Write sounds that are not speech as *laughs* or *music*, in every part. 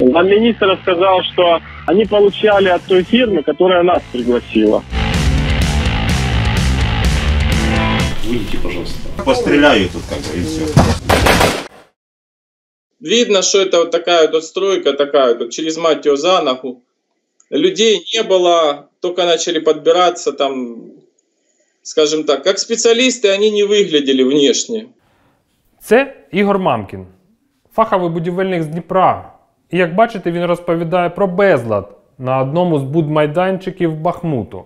Нам министр сказал, что они получали от той фирмы, которая нас пригласила. Выйдите, пожалуйста. Постреляю тут как бы и все. Видно, что это вот такая вот стройка, такая вот через мать его за ногу. Людей не было, только начали подбираться там, скажем так, как специалисты они не выглядели внешне. Це Ігор Мамкін, фаховий будівельник з Дніпра. І як бачите, він розповідає про безлад на одному з будмайданчиків Бахмуту.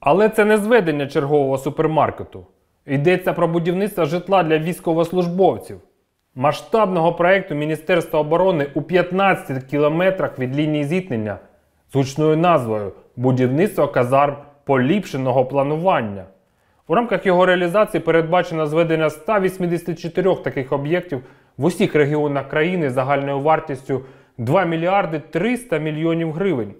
Але це не зведення чергового супермаркету. Йдеться про будівництво житла для військовослужбовців, масштабного проєкту Міністерства оборони у 15 кілометрах від лінії зіткнення з гучною назвою Будівництво казарм поліпшеного планування. У рамках його реалізації передбачено зведення 184 таких об'єктів в усіх регіонах країни загальною вартістю 2 мільярди 300 мільйонів гривень.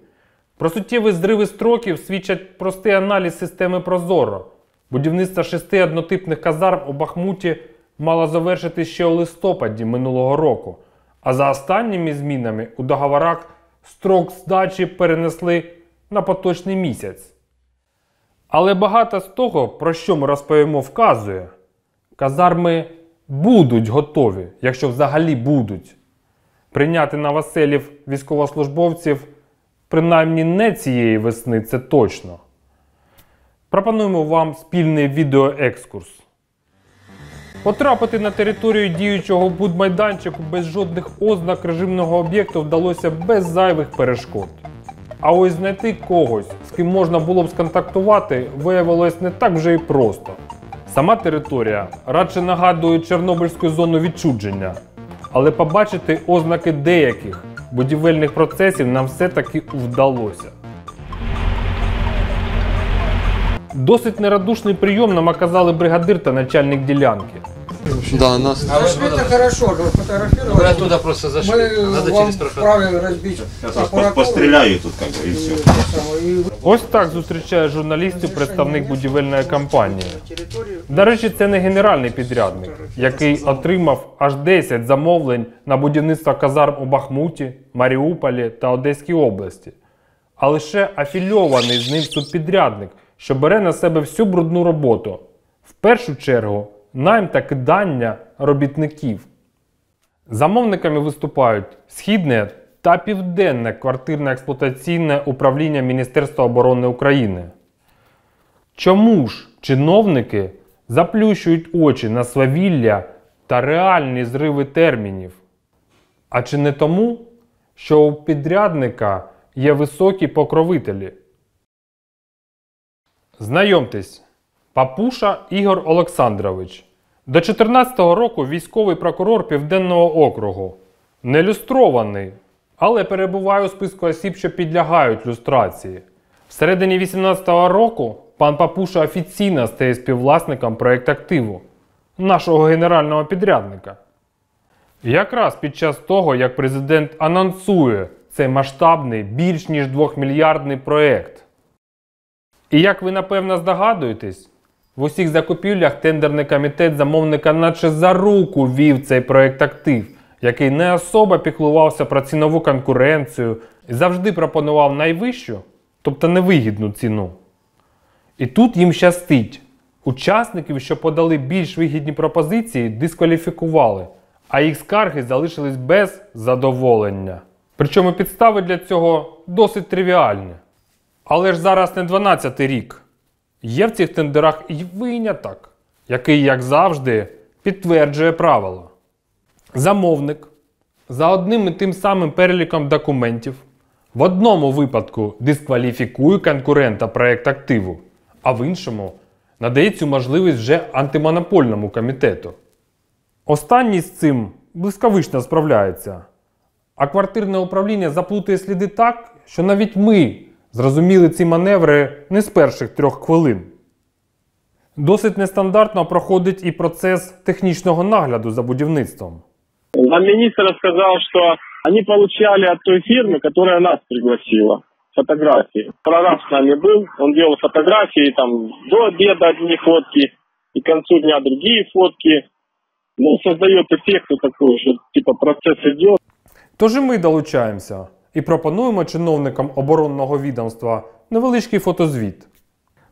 Про суттєві зриви строків свідчать простий аналіз системи Прозоро. Будівництво шести однотипних казарм у Бахмуті мало завершити ще у листопаді минулого року. А за останніми змінами у договорах строк здачі перенесли на поточний місяць. Але багато з того, про що ми розповімо, вказує, казарми будуть готові, якщо взагалі будуть. Прийняти на Василів військовослужбовців принаймні не цієї весни, це точно. Пропонуємо вам спільний відеоекскурс. Потрапити на територію діючого будмайданчику без жодних ознак режимного об'єкту вдалося без зайвих перешкод. А ось знайти когось, з ким можна було б сконтактувати, виявилось не так вже і просто. Сама територія радше нагадує Чорнобильську зону відчудження, але побачити ознаки деяких будівельних процесів нам все-таки вдалося. Досить нерадушний прийом нам оказали бригадир та начальник ділянки Да, нас А вот это хорошо, вы фотографировали. Вы оттуда просто зашли. Мы Надо вам через трохи. вправе разбить Я так аппаратуру. постреляю тут как бы и все. И Ось так зустрічає журналістів представник будівельної компанії. До речі, це не генеральний підрядник, який отримав аж 10 замовлень на будівництво казарм у Бахмуті, Маріуполі та Одеській області, а лише афільований з ним субпідрядник, що бере на себе всю брудну роботу. В першу чергу найм та кидання робітників. Замовниками виступають Східне та Південне квартирно-експлуатаційне управління Міністерства оборони України. Чому ж чиновники заплющують очі на свавілля та реальні зриви термінів? А чи не тому, що у підрядника є високі покровителі? Знайомтесь, Папуша Ігор Олександрович. До 2014 року військовий прокурор Південного округу. Не люстрований, але перебуває у списку осіб, що підлягають люстрації. Всередині 2018 року пан Папуша офіційно стає співвласником проєкт активу нашого генерального підрядника. Якраз під час того, як президент анонсує цей масштабний більш ніж 2-мільярдний проєкт. І як ви напевно здогадуєтесь, в усіх закупівлях тендерний комітет замовника наче за руку вів цей проєкт актив, який не особо піклувався про цінову конкуренцію і завжди пропонував найвищу, тобто невигідну ціну. І тут їм щастить. Учасників, що подали більш вигідні пропозиції, дискваліфікували, а їх скарги залишились без задоволення. Причому підстави для цього досить тривіальні. Але ж зараз не 12-й рік. Є в цих тендерах і виняток, який, як завжди, підтверджує правило. Замовник за одним і тим самим переліком документів в одному випадку дискваліфікує конкурента проєкт активу, а в іншому надає цю можливість вже антимонопольному комітету. Останній з цим блискавично справляється. А квартирне управління заплутує сліди так, що навіть ми зрозуміли ці маневри не з перших трьох хвилин. Досить нестандартно проходить і процес технічного нагляду за будівництвом. Нам министр сказал, что они получали от той фирмы, которая нас пригласила, фотографии. Прораб с нами был, он делал фотографии, там, до обеда одни фотки, и к концу дня другие фотки. Ну, создает эффект вот такой, что, типа, процесс идет. Тож і ми долучаємося і пропонуємо чиновникам оборонного відомства невеличкий фотозвіт.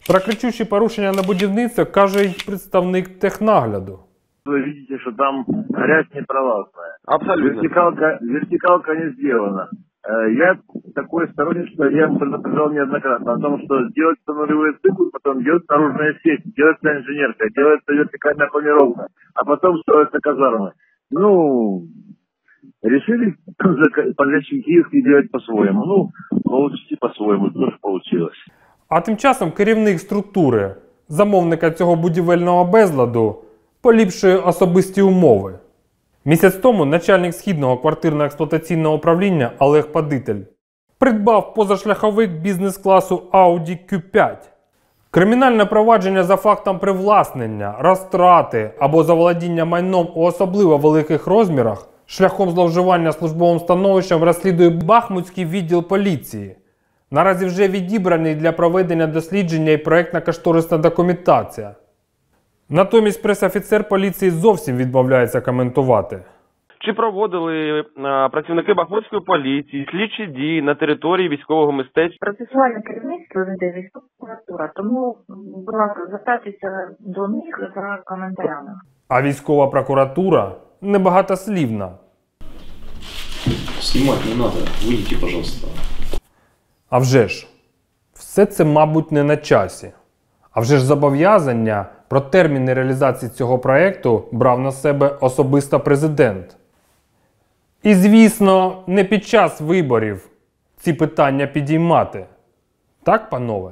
Про кричущі порушення на будівництві каже й представник технагляду. Вы видите, что там грязь непролазная. Абсолютно. Вертикалка, вертикалка не сделана. Э, Я такой сторонник, что я предупреждал неоднократно о том, что делается нулевые циклы, потом делается наружная сеть, делается инженерка, делается вертикальная планировка, а потом строятся казармы. Ну, решили *laughs* подрядчики киевские делать по-своему. Ну, получите по-своему, тоже получилось. А тим часом керівник структури, замовника цього будівельного безладу, поліпшує особисті умови. Місяць тому начальник східного квартирно-експлуатаційного управління Олег Падитель придбав позашляховик бізнес-класу Audi Q5. Кримінальне провадження за фактом привласнення, розтрати або заволодіння майном у особливо великих розмірах шляхом зловживання службовим становищем розслідує Бахмутський відділ поліції. Наразі вже відібраний для проведення дослідження і проектна-кошторисна документація. Натомість пресофіцер поліції зовсім відмовляється коментувати. Чи проводили е, працівники Бахмутської поліції слідчі дії на території військового мистецтва? Процесуальне керівництво веде військова прокуратура, тому, будь ласка, звертайтеся до них за коментарями. А військова прокуратура небагатослівна. Снимать не надо. Выйдите, пожалуйста. А вже ж, все це, мабуть, не на часі. А вже ж зобов'язання про терміни реалізації цього проєкту брав на себе особисто президент. І, звісно, не під час виборів ці питання підіймати. Так, панове?